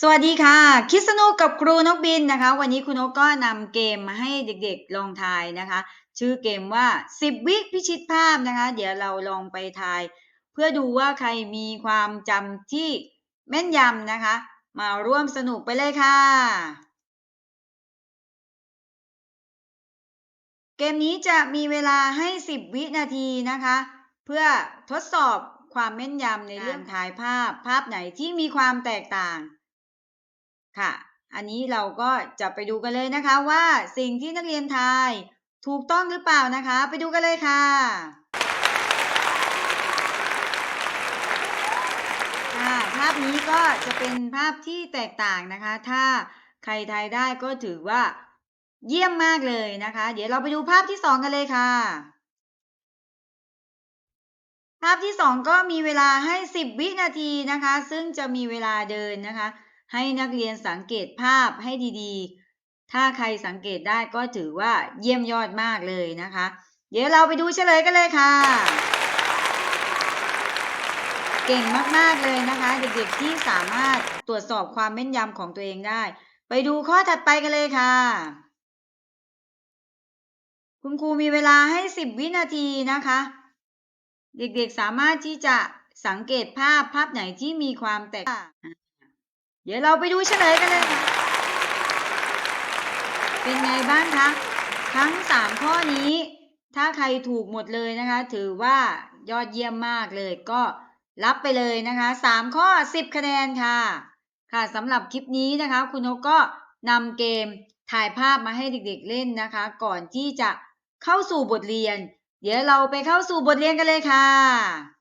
สวัสดีค่ะ คิดสนุกกับครูนกบินนะคะ วันนี้ครูนกก็นำเกมมาให้เด็กๆลองทายนะคะ ชื่อเกมว่า 10 วิพิชิตภาพนะคะ เดี๋ยวเราลองไปทาย เพื่อดูว่าใครมีความจำที่แม่นยำนะคะ มาร่วมสนุกไปเลยค่ะ เกมนี้จะมีเวลาให้ 10 วินาทีนะคะ เพื่อทดสอบความแม่นยำในเรื่องทายภาพ ภาพไหนที่มีความแตกต่าง ค่ะ อันนี้เราก็จะไปดูกันเลยนะคะว่าสิ่งที่นักเรียนทายถูกต้องหรือเปล่านะคะ ไปดูกันเลยค่ะค่ะภาพนี้ก็จะเป็นภาพที่แตกต่างนะคะ ถ้าใครทายได้ก็ถือว่า เยี่ยมมากเลยนะคะ เดี๋ยวเราไปดูภาพที่สองกันเลยค่ะ ภาพที่สองก็มีเวลาให้ 10 วินาทีนะคะ ซึ่งจะมีเวลาเดินนะคะ ให้นักเรียนสังเกตภาพให้ดีๆ ถ้าใครสังเกตได้ก็ถือว่าเยี่ยมยอดมากเลยนะคะ เดี๋ยวเราไปดูเฉลยกันเลยค่ะ เก่งมากๆเลยนะคะ เด็กๆที่สามารถตรวจสอบความแม่นยำของตัวเองได้ ไปดูข้อถัดไปกันเลยค่ะ คุณครูมีเวลาให้ 10 วินาทีนะคะ เด็กๆสามารถที่จะสังเกตภาพภาพไหนที่มีความแตกต่าง เดี๋ยวเราไปดูเฉลยกันเลยค่ะ เป็นไงบ้างคะ ทั้ง 3 ข้อนี้ ถ้าใครถูกหมดเลยนะคะ ถือว่ายอดเยี่ยมมากเลยก็รับไปเลยนะคะ 3 ข้อ 10 คะแนนค่ะ ค่ะสำหรับคลิปนี้นะคะ คุณนกก็นำเกมถ่ายภาพมาให้เด็กๆเล่นนะคะ ก่อนที่จะเข้าสู่บทเรียน เดี๋ยวเราไปเข้าสู่บทเรียนกันเลยค่ะ